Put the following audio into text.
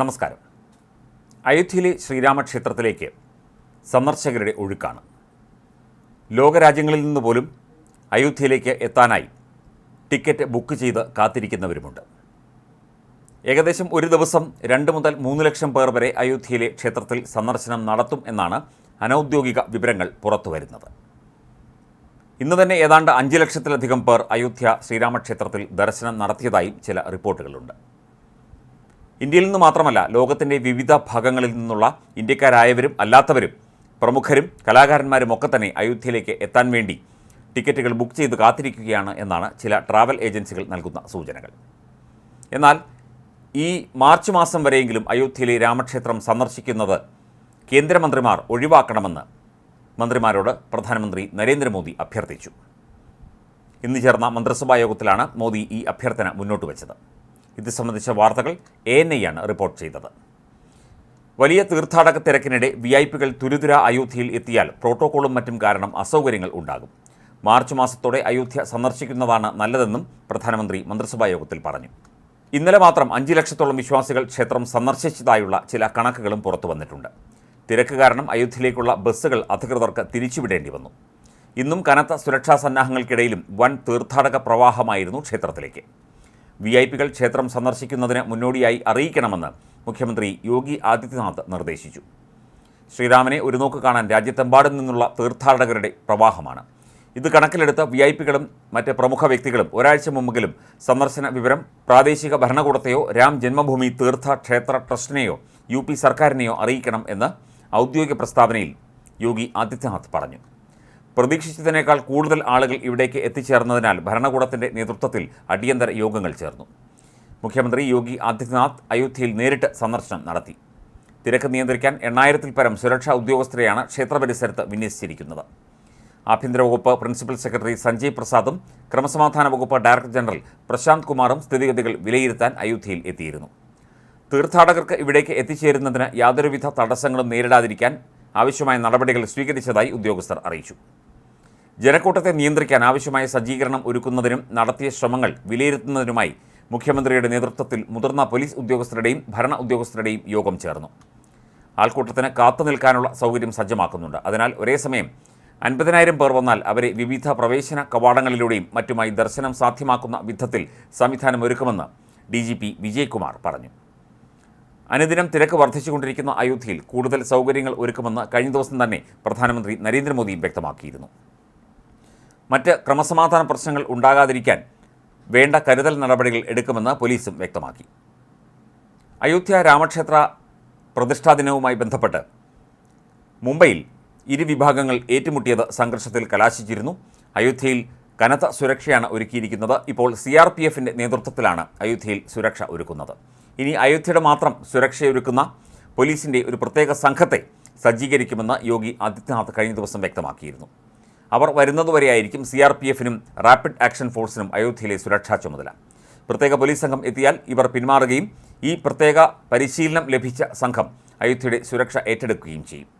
നമസ്കാരം. അയോധ്യയിലെ ശ്രീരാമക്ഷേത്രത്തിലേക്ക് സന്ദർശകരുടെ ഒഴുക്കാണ്. ലോകരാജ്യങ്ങളിൽ നിന്ന് പോലും അയോധ്യയിലേക്ക് എത്താനായി ടിക്കറ്റ് ബുക്ക് ചെയ്ത് കാത്തിരിക്കുന്നവരുമുണ്ട്. ഏകദേശം ഒരു ദിവസം രണ്ട് മുതൽ മൂന്ന് ലക്ഷം പേർ വരെ അയോധ്യയിലെ ക്ഷേത്രത്തിൽ സന്ദർശനം നടത്തും എന്നാണ് അനൗദ്യോഗിക വിവരങ്ങൾ പുറത്തുവരുന്നത് ഇന്ന് തന്നെ ഏതാണ്ട് അഞ്ച് ലക്ഷത്തിലധികം പേർ അയോധ്യ ശ്രീരാമക്ഷേത്രത്തിൽ ദർശനം നടത്തിയതായും ചില റിപ്പോർട്ടുകളുണ്ട്. ഇന്ത്യയിൽ നിന്ന് മാത്രമല്ല ലോകത്തിന്റെ വിവിധ ഭാഗങ്ങളിൽ നിന്നുള്ള ഇന്ത്യക്കാരായവരും അല്ലാത്തവരും പ്രമുഖരും കലാകാരന്മാരും ഒക്കെ തന്നെ അയോധ്യയിലേക്ക് എത്താൻ വേണ്ടി ടിക്കറ്റുകൾ ബുക്ക് ചെയ്ത് കാത്തിരിക്കുകയാണ് എന്നാണ് ചില ട്രാവൽ ഏജൻസികൾ നൽകുന്ന സൂചനകൾ. എന്നാൽ ഈ മാർച്ച് മാസം വരെയെങ്കിലും അയോധ്യയിലെ രാമക്ഷേത്രം സന്ദർശിക്കുന്നത് കേന്ദ്രമന്ത്രിമാർ ഒഴിവാക്കണമെന്ന് മന്ത്രിമാരോട് പ്രധാനമന്ത്രി നരേന്ദ്രമോദി അഭ്യർത്ഥിച്ചു. ഇന്ന് ചേർന്ന മന്ത്രിസഭാ യോഗത്തിലാണ് മോദി ഈ അഭ്യർത്ഥന മുന്നോട്ട് വച്ചത്. ഇത് സംബന്ധിച്ച വാർത്തകൾ എ എൻ ഐ ആണ് റിപ്പോർട്ട് ചെയ്തത്. വലിയ തീർത്ഥാടക തിരക്കിനിടെ വി ഐ പികൾ തുരുതുര അയോധ്യയിൽ എത്തിയാൽ പ്രോട്ടോക്കോളും മറ്റും കാരണം അസൗകര്യങ്ങൾ ഉണ്ടാകും. മാർച്ച് മാസത്തോടെ അയോധ്യ സന്ദർശിക്കുന്നതാണ് നല്ലതെന്നും പ്രധാനമന്ത്രി മന്ത്രിസഭാ യോഗത്തിൽ പറഞ്ഞു. ഇന്നലെ മാത്രം അഞ്ച് ലക്ഷത്തോളം വിശ്വാസികൾ ക്ഷേത്രം സന്ദർശിച്ചതായുള്ള ചില കണക്കുകളും പുറത്തു വന്നിട്ടുണ്ട്. തിരക്ക് കാരണം അയോധ്യയിലേക്കുള്ള ബസ്സുകൾ അധികൃതർക്ക് തിരിച്ചുവിടേണ്ടി വന്നു. ഇന്നും കനത്ത സുരക്ഷാ സന്നാഹങ്ങൾക്കിടയിലും വൻ തീർത്ഥാടക പ്രവാഹമായിരുന്നു ക്ഷേത്രത്തിലേക്ക്. വി ഐ പികൾ ക്ഷേത്രം സന്ദർശിക്കുന്നതിന് മുന്നോടിയായി അറിയിക്കണമെന്ന് മുഖ്യമന്ത്രി യോഗി ആദിത്യനാഥ് നിർദ്ദേശിച്ചു. ശ്രീരാമനെ ഒരു നോക്ക് കാണാൻ രാജ്യത്തെമ്പാടും നിന്നുള്ള തീർത്ഥാടകരുടെ പ്രവാഹമാണ്. ഇത് കണക്കിലെടുത്ത് വി ഐ പികളും മറ്റ് പ്രമുഖ വ്യക്തികളും ഒരാഴ്ച മുമ്പെങ്കിലും സന്ദർശന വിവരം പ്രാദേശിക ഭരണകൂടത്തെയോ രാം ജന്മഭൂമി തീർത്ഥ ക്ഷേത്ര ട്രസ്റ്റിനെയോ യു സർക്കാരിനെയോ അറിയിക്കണം എന്ന് ഔദ്യോഗിക പ്രസ്താവനയിൽ യോഗി ആദിത്യനാഥ് പറഞ്ഞു. പ്രതീക്ഷിച്ചതിനേക്കാൾ കൂടുതൽ ആളുകൾ ഇവിടേക്ക് എത്തിച്ചേർന്നതിനാൽ ഭരണകൂടത്തിന്റെ നേതൃത്വത്തിൽ അടിയന്തര യോഗങ്ങൾ ചേർന്നു. മുഖ്യമന്ത്രി യോഗി ആദിത്യനാഥ് അയോധ്യയിൽ നേരിട്ട് സന്ദർശനം നടത്തി. തിരക്ക് നിയന്ത്രിക്കാൻ എണ്ണായിരത്തിൽ പരം സുരക്ഷാ ഉദ്യോഗസ്ഥരെയാണ് ക്ഷേത്ര പരിസരത്ത് വിന്യസിച്ചിരിക്കുന്നത്. ആഭ്യന്തര വകുപ്പ് പ്രിൻസിപ്പൽ സെക്രട്ടറി സഞ്ജയ് പ്രസാദും ക്രമസമാധാന വകുപ്പ് ഡയറക്ടർ ജനറൽ പ്രശാന്ത് കുമാറും സ്ഥിതിഗതികൾ വിലയിരുത്താൻ അയോധ്യയിൽ എത്തിയിരുന്നു. തീർത്ഥാടകർക്ക് ഇവിടേക്ക് എത്തിച്ചേരുന്നതിന് യാതൊരുവിധ തടസ്സങ്ങളും നേരിടാതിരിക്കാൻ ആവശ്യമായ നടപടികൾ സ്വീകരിച്ചതായി ഉദ്യോഗസ്ഥർ അറിയിച്ചു. ജനക്കൂട്ടത്തെ നിയന്ത്രിക്കാൻ ആവശ്യമായ സജ്ജീകരണം ഒരുക്കുന്നതിനും നടത്തിയ ശ്രമങ്ങൾ വിലയിരുത്തുന്നതിനുമായി മുഖ്യമന്ത്രിയുടെ നേതൃത്വത്തിൽ മുതിർന്ന പോലീസ് ഉദ്യോഗസ്ഥരുടെയും ഭരണ ഉദ്യോഗസ്ഥരുടെയും യോഗം ചേർന്നു. ആൾക്കൂട്ടത്തിന് കാത്തു നിൽക്കാനുള്ള സൗകര്യം സജ്ജമാക്കുന്നുണ്ട്. അതിനാൽ ഒരേ സമയം അൻപതിനായിരം പേർ വന്നാൽ അവരെ വിവിധ പ്രവേശന കവാടങ്ങളിലൂടെയും മറ്റുമായി ദർശനം സാധ്യമാക്കുന്ന വിധത്തിൽ സംവിധാനം ഒരുക്കുമെന്ന് ഡി ജി പി വിജയ്കുമാർ പറഞ്ഞു. അനുദിനം തിരക്ക് വർദ്ധിച്ചുകൊണ്ടിരിക്കുന്ന അയോധ്യയിൽ കൂടുതൽ സൗകര്യങ്ങൾ ഒരുക്കുമെന്ന് കഴിഞ്ഞ ദിവസം തന്നെ പ്രധാനമന്ത്രി നരേന്ദ്രമോദിയും വ്യക്തമാക്കിയിരുന്നു. മറ്റ് ക്രമസമാധാന പ്രശ്നങ്ങൾ ഉണ്ടാകാതിരിക്കാൻ വേണ്ട കരുതൽ നടപടികൾ എടുക്കുമെന്ന് പോലീസും വ്യക്തമാക്കി. അയോധ്യ രാമക്ഷേത്ര പ്രതിഷ്ഠാ ദിനവുമായി ബന്ധപ്പെട്ട് മുംബൈയിൽ ഇരുവിഭാഗങ്ങൾ ഏറ്റുമുട്ടിയത് സംഘർഷത്തിൽ കലാശിച്ചിരുന്നു. അയോധ്യയിൽ കനത്ത സുരക്ഷയാണ് ഒരുക്കിയിരിക്കുന്നത്. ഇപ്പോൾ സി ആർ പി എഫിന്റെ നേതൃത്വത്തിലാണ് അയോധ്യയിൽ സുരക്ഷ ഒരുക്കുന്നത്. ഇനി അയോധ്യയുടെ മാത്രം സുരക്ഷയൊരുക്കുന്ന പോലീസിന്റെ ഒരു പ്രത്യേക സംഘത്തെ സജ്ജീകരിക്കുമെന്ന് യോഗി ആദിത്യനാഥ് കഴിഞ്ഞ ദിവസം വ്യക്തമാക്കിയിരുന്നു. അവർ വരുന്നതുവരെയായിരിക്കും സി ആർ പി എഫിനും റാപ്പിഡ് ആക്ഷൻ ഫോഴ്സിനും അയോധ്യയിലെ സുരക്ഷാ ചുമതല. പ്രത്യേക പോലീസ് സംഘം എത്തിയാൽ ഇവർ പിന്മാറുകയും ഈ പ്രത്യേക പരിശീലനം ലഭിച്ച സംഘം അയോധ്യയുടെ സുരക്ഷ ഏറ്റെടുക്കുകയും ചെയ്യും.